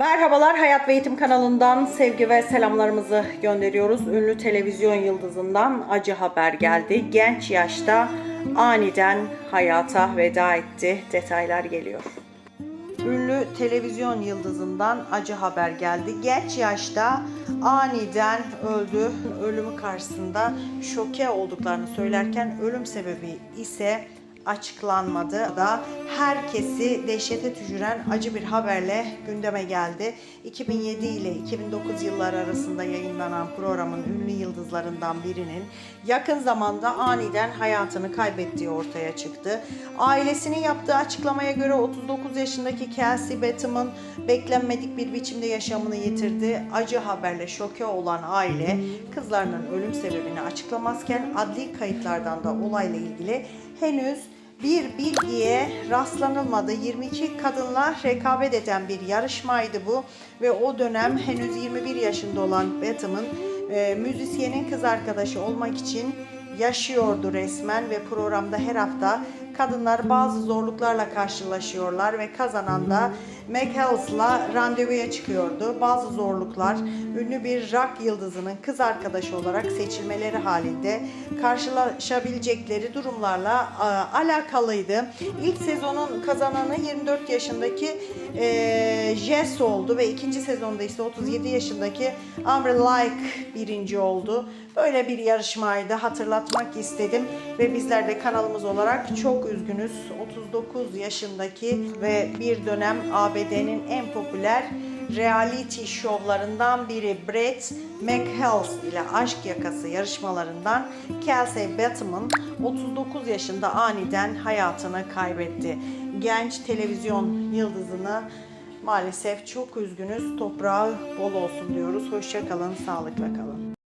Merhabalar Hayat ve Eğitim kanalından sevgi ve selamlarımızı gönderiyoruz. Ünlü televizyon yıldızından acı haber geldi. Genç yaşta aniden hayata veda etti. Detaylar geliyor. Ünlü televizyon yıldızından acı haber geldi. Genç yaşta aniden öldü. Ölümü karşısında şoke olduklarını söylerken ölüm sebebi ise açıklanmadı da herkesi dehşete düşüren acı bir haberle gündeme geldi. 2007 ile 2009 yılları arasında yayınlanan programın ünlü yıldızlarından birinin yakın zamanda aniden hayatını kaybettiği ortaya çıktı. Ailesinin yaptığı açıklamaya göre 39 yaşındaki Kelsey Batham'ın beklenmedik bir biçimde yaşamını yitirdi. Acı haberle şoke olan aile kızlarının ölüm sebebini açıklamazken adli kayıtlardan da olayla ilgili henüz bir bilgiye rastlanılmadı. 22 kadınla rekabet eden bir yarışmaydı bu ve o dönem henüz 21 yaşında olan Batham'ın e, müzisyenin kız arkadaşı olmak için yaşıyordu resmen ve programda her hafta kadınlar bazı zorluklarla karşılaşıyorlar ve kazanan da McHale's'la randevuya çıkıyordu. Bazı zorluklar ünlü bir rock yıldızının kız arkadaşı olarak seçilmeleri halinde karşılaşabilecekleri durumlarla a, alakalıydı. İlk sezonun kazananı 24 yaşındaki e, Jess oldu ve ikinci sezonda ise 37 yaşındaki Amber Like birinci oldu. Böyle bir yarışmaydı hatırlatmak istedim ve bizler de kanalımız olarak çok üzgünüz. 39 yaşındaki ve bir dönem ABD'nin en popüler reality şovlarından biri Brett McHales ile Aşk Yakası yarışmalarından Kelsey Batham'ın 39 yaşında aniden hayatını kaybetti. Genç televizyon yıldızını maalesef çok üzgünüz. Toprağı bol olsun diyoruz. Hoşça kalın, sağlıkla kalın.